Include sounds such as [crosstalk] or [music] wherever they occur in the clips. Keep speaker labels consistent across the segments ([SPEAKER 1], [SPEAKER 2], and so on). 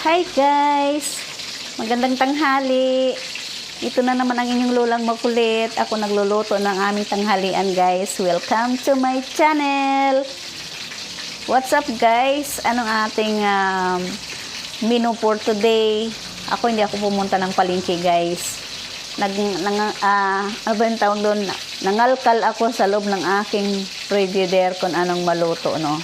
[SPEAKER 1] Hi guys! Magandang tanghali. Ito na naman ang inyong lulang makulit. Ako nagluluto ng aming tanghalian guys. Welcome to my channel! What's up guys? Anong ating um, menu for today? Ako hindi ako pumunta ng palengke guys. Nag, nang, ah, ano ba yung tawag doon? Nangalkal ako sa loob ng aking frigidaire kung anong maluto, no?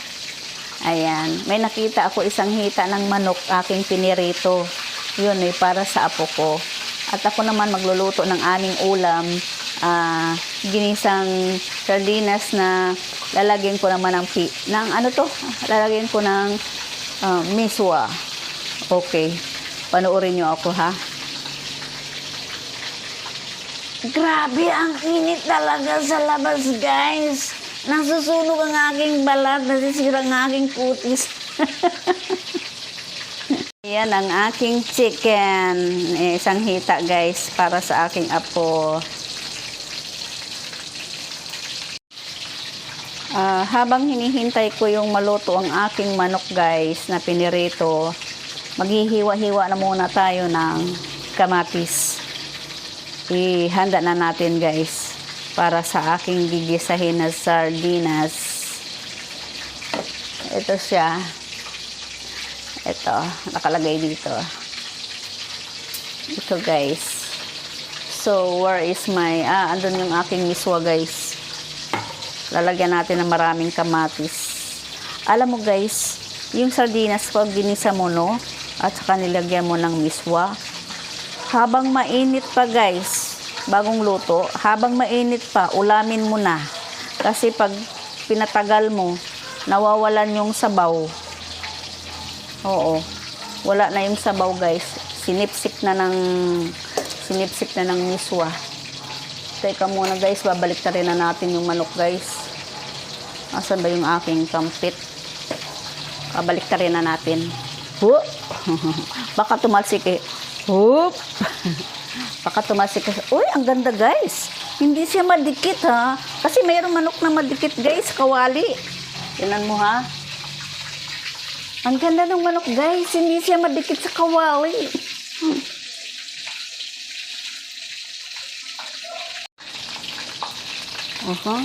[SPEAKER 1] Ayan. May nakita ako isang hita ng manok aking pinirito. Yun eh, para sa apo ko. At ako naman magluluto ng aming ulam. ah, ginisang sardinas na lalagyan ko naman ng, pi- ng ano to? Lalagyan ko ng ah, miswa. Okay. Panoorin nyo ako ha. Grabe, ang init talaga sa labas, guys. Nasusunog ang aking balat, nasisira ang aking kutis. [laughs] Yan ang aking chicken. Eh, isang hita, guys, para sa aking apo. Ah, habang hinihintay ko yung maluto ang aking manok, guys, na pinirito, maghihiwa-hiwa na muna tayo ng kamatis ihanda na natin guys para sa aking gigisahin na sardinas. Ito siya. Ito nakalagay dito. Ito guys. So where is my ah andun yung aking miswa guys. Lalagyan natin ng maraming kamatis. Alam mo guys yung sardinas pag ginisa mo no? At saka nilagyan mo ng miswa. Habang mainit pa guys, bagong luto, habang mainit pa, ulamin mo na. Kasi pag pinatagal mo, nawawalan yung sabaw. Oo. Wala na yung sabaw guys. Sinipsip na ng sinipsip na ng miswa. Teka muna guys, babalik na rin na natin yung manok guys. Asan ba yung aking kampit? Babalik na rin na natin. Huh! [laughs] Baka tumalsik eh. Hup! [laughs] Baka tumasik ka. Uy, ang ganda guys. Hindi siya madikit ha. Kasi mayroong manok na madikit guys, kawali. Tinan mo ha. Ang ganda ng manok guys. Hindi siya madikit sa kawali. Hmm. Uh-huh.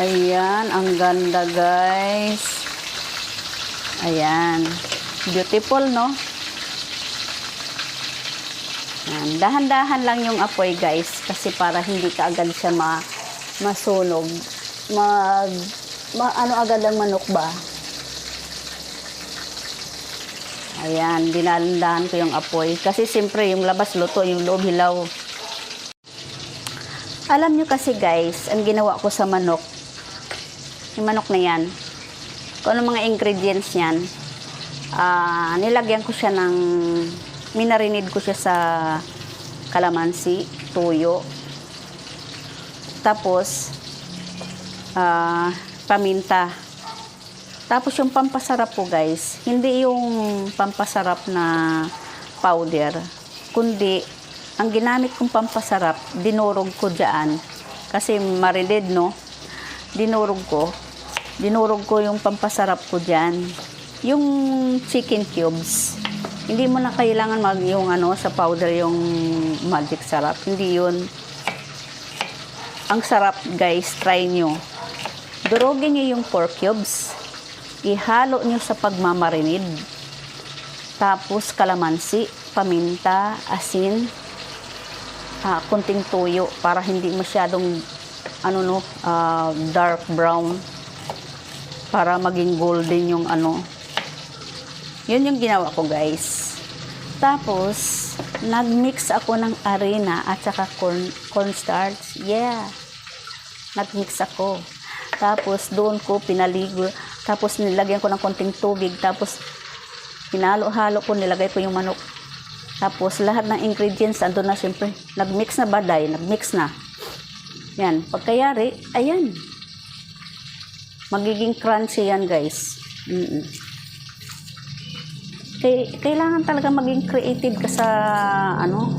[SPEAKER 1] Ayan, ang ganda guys. Ayan. Beautiful, no? Yan. Dahan-dahan lang yung apoy, guys. Kasi para hindi ka agad siya ma masunog. Mag... Ma, ano agad ang manok ba? Ayan, dinalandahan ko yung apoy. Kasi siyempre, yung labas luto, yung loob hilaw. Alam nyo kasi guys, ang ginawa ko sa manok, yung manok na yan, kung ano mga ingredients yan, Ah, nilagyan ko siya ng minarinid ko siya sa kalamansi, tuyo. Tapos ah, paminta. Tapos yung pampasarap po guys, hindi yung pampasarap na powder, kundi ang ginamit kong pampasarap, dinurog ko diyan. Kasi marinid no. Dinurog ko. Dinurog ko yung pampasarap ko diyan yung chicken cubes, hindi mo na kailangan mag yung ano sa powder yung magic sarap. Hindi yun. Ang sarap guys, try nyo. Durugin nyo yung pork cubes. Ihalo nyo sa pagmamarinid. Tapos kalamansi, paminta, asin, ah, kunting tuyo para hindi masyadong ano no, ah, dark brown para maging golden yung ano yun yung ginawa ko, guys. Tapos, nagmix ako ng arena at saka corn, cornstarch. Yeah. Nagmix ako. Tapos, doon ko pinaligo. Tapos, nilagyan ko ng konting tubig. Tapos, pinalo-halo ko, nilagay ko yung manok. Tapos, lahat ng ingredients, andun na siyempre. Nagmix na baday, nagmix na. Yan. Pagkayari, ayan. Magiging crunchy yan, guys. Mm-mm kailangan talaga maging creative ka sa ano.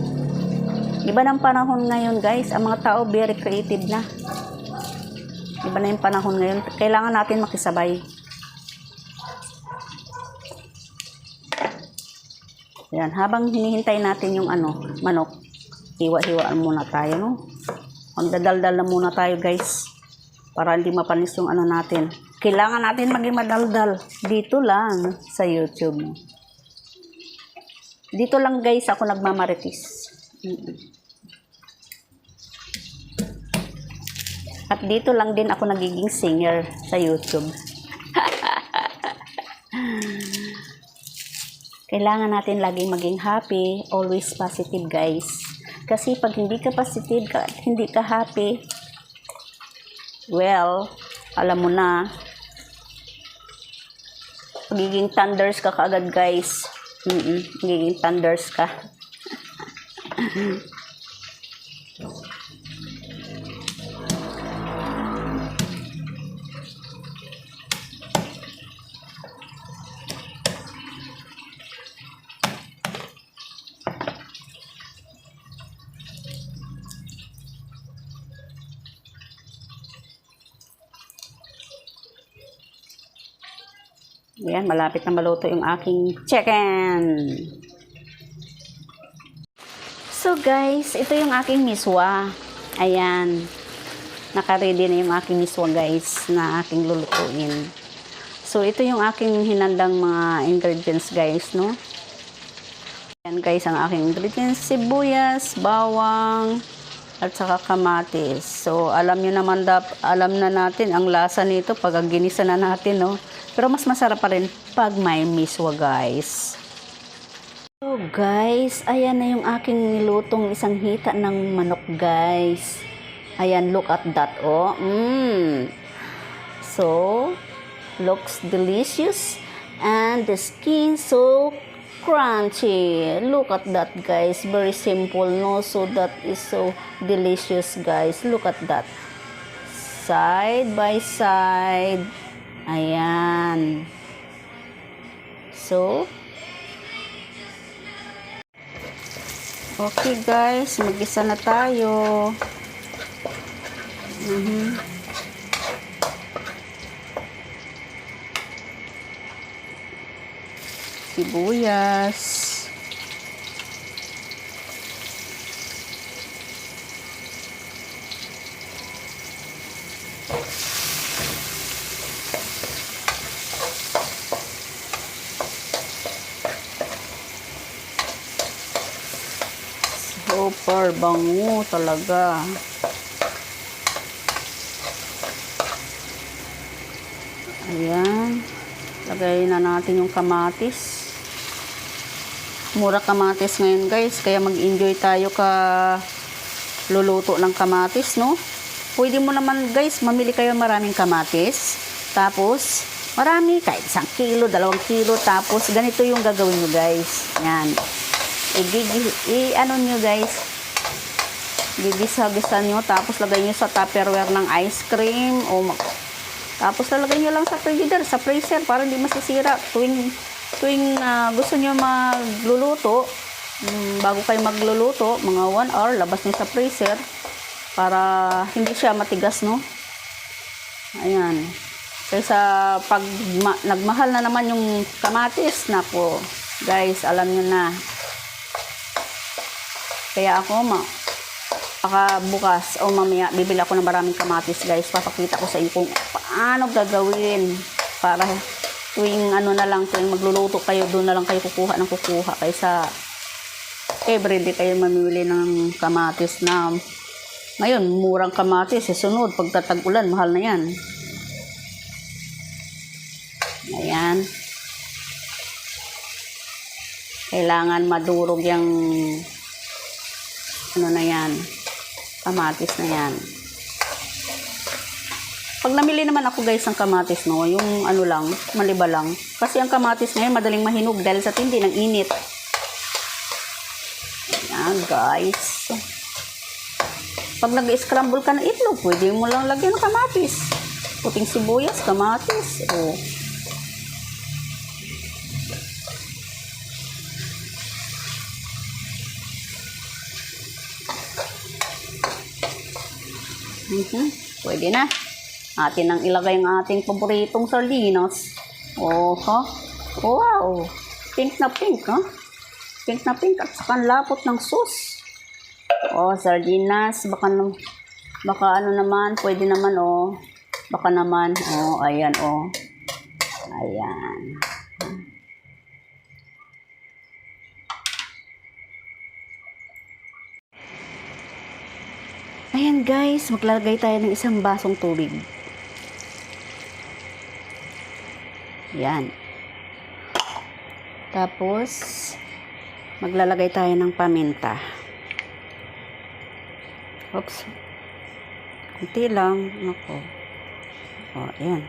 [SPEAKER 1] Iba ng panahon ngayon, guys. Ang mga tao very creative na. Iba na yung panahon ngayon. Kailangan natin makisabay. Yan, habang hinihintay natin yung ano, manok, hiwa-hiwaan muna tayo, no? Magdadaldal na muna tayo, guys. Para hindi mapanis yung ano natin. Kailangan natin maging madaldal. Dito lang sa YouTube. Dito lang, guys, ako nagmamaritis. At dito lang din ako nagiging singer sa YouTube. [laughs] Kailangan natin laging maging happy, always positive guys. Kasi pag hindi ka positive, ka, hindi ka happy, well, alam mo na, magiging thunders ka kaagad guys. Mm magiging thunders ka. [laughs] Ayan, malapit na maluto yung aking chicken. So guys, ito yung aking miswa. Ayan. Naka-ready na yung aking miswa guys na aking lulutuin. So ito yung aking hinandang mga ingredients guys, no? Ayan guys, ang aking ingredients, sibuyas, bawang, at saka kamatis. So, alam nyo naman, dap, alam na natin ang lasa nito pag ginisa na natin, no? Pero mas masarap pa rin pag may miswa, guys. So, guys, ayan na yung aking nilutong isang hita ng manok, guys. Ayan, look at that, oh. Mmm. So, looks delicious. And the skin so crunchy. Look at that, guys. Very simple, no? So, that is so delicious, guys. Look at that. Side by side. Ayan. So, okay guys, mag-isa na tayo. Mhm. Sibuyas. Super bango talaga. Ayan. Lagay na natin yung kamatis. Mura kamatis ngayon guys. Kaya mag-enjoy tayo ka luluto ng kamatis, no? Pwede mo naman guys, mamili kayo maraming kamatis. Tapos, marami, kahit isang kilo, dalawang kilo. Tapos, ganito yung gagawin nyo guys. Yan. I-, i- ano nyo guys, gigisa-gisa nyo, tapos lagay nyo sa tupperware ng ice cream o tapos lalagay nyo lang sa frigider, sa freezer para hindi masisira tuwing tuwing ah, gusto nyo magluluto mm, bago kayo magluluto mga 1 hour labas nyo sa freezer para hindi siya matigas no? Ayan. Kaysa pag ma- nagmahal na naman yung kamatis nako guys alam nyo na. Kaya ako ma Baka bukas o mamaya bibili ako ng maraming kamatis guys. Papakita ko sa inyo kung paano gagawin para tuwing ano na lang, tuwing magluluto kayo, doon na lang kayo kukuha ng kukuha kaysa everyday kayo mamili ng kamatis na ngayon, murang kamatis, eh, sunod, pagtatag-ulan, mahal na yan. Ayan. Kailangan madurog yung ano na yan, kamatis na yan. Pag namili naman ako guys ng kamatis, no, yung ano lang, maliba lang. Kasi ang kamatis ngayon madaling mahinog dahil sa tindi ng init. Ayan guys. Pag nag-scramble ka ng itlog, pwede mo lang lagyan ng kamatis. Puting sibuyas, kamatis. Oh. Mhm. Pwede na. Atin ang ilagay ang ating paboritong sardinas. Oh, ha? Wow! Pink na pink, ha? Pink na pink at saka lapot ng sus. Oh, sardinas. Baka, baka ano naman, pwede naman oh. Baka naman, oh, ayan oh. Ayan. Ayan guys, maglalagay tayo ng isang basong tubig. Yan. Tapos, maglalagay tayo ng paminta. Oops. Kunti lang. Ako. O, ayan.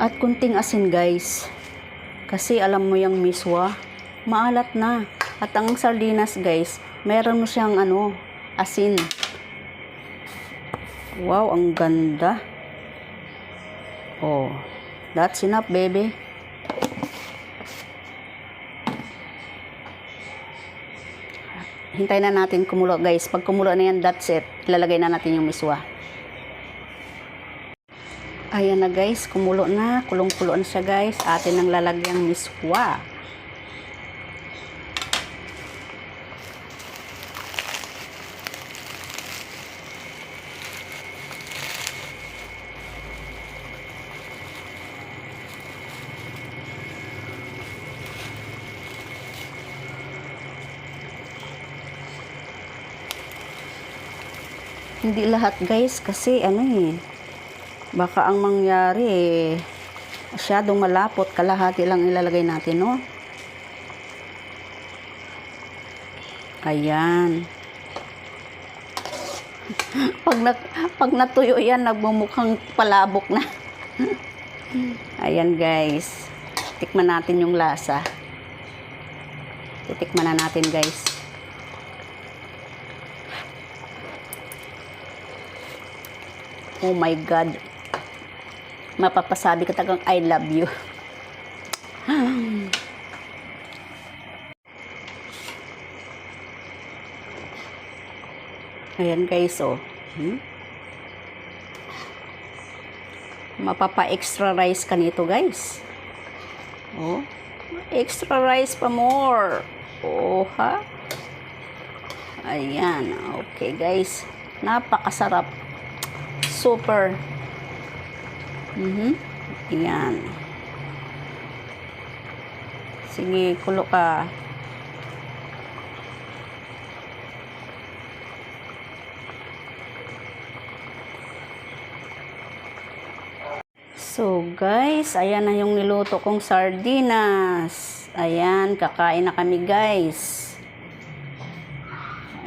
[SPEAKER 1] At kunting asin guys. Kasi alam mo yung miswa, maalat na. At ang sardinas guys, meron mo siyang ano, asin. Wow, ang ganda. Oh, that's enough baby. Hintayin na natin kumulo guys. Pag kumulo na yan, that's it. Ilalagay na natin yung miswa. Ayan na guys, kumulo na. Kulong-kulo siya guys. Atin ang lalagyang miswa. Hindi lahat guys kasi ano eh. Baka ang mangyari eh. Masyadong malapot. Kalahati lang ilalagay natin no. Ayan. [laughs] pag, na, pag natuyo yan, nagmumukhang palabok na. [laughs] Ayan guys. Tikman natin yung lasa. Titikman na natin guys. Oh my God. Mapapasabi ka tagang I love you. [sighs] Ayan guys, oh. Hmm? Mapapa-extra rice ka nito, guys. Oh. Extra rice pa more. Oh, ha? Ayan. Okay, guys. Napakasarap. Super. Mhm. Ayan. Sige, kulo ka. So guys, ayan na yung niluto kong sardinas. Ayan, kakain na kami guys.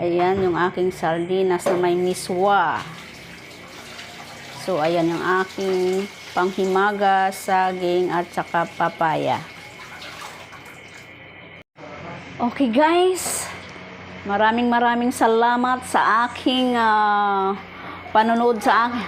[SPEAKER 1] Ayan yung aking sardinas na may miswa. So ayan yung aking panghimaga, saging at saka papaya. Okay guys, maraming maraming salamat sa aking ah, panonood sa akin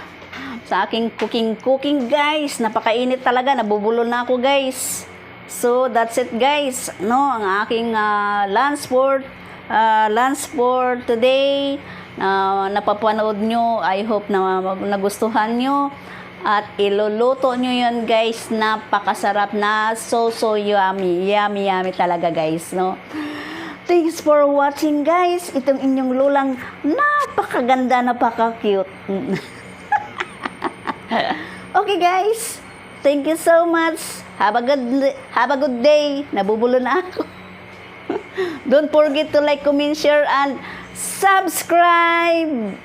[SPEAKER 1] sa aking cooking cooking guys. Napakainit talaga. Nabubulol na ako guys. So that's it guys. No ang aking ah, lunch for ah, lunch for today na napapanood nyo I hope na nagustuhan nyo at iluluto nyo yun guys napakasarap na so so yummy yummy yummy talaga guys no Thanks for watching guys. Itong inyong lulang napakaganda, napaka-cute. [laughs] okay guys. Thank you so much. Have a good have a good day. Nabubulo na ako. [laughs] Don't forget to like, comment, share and subscribe.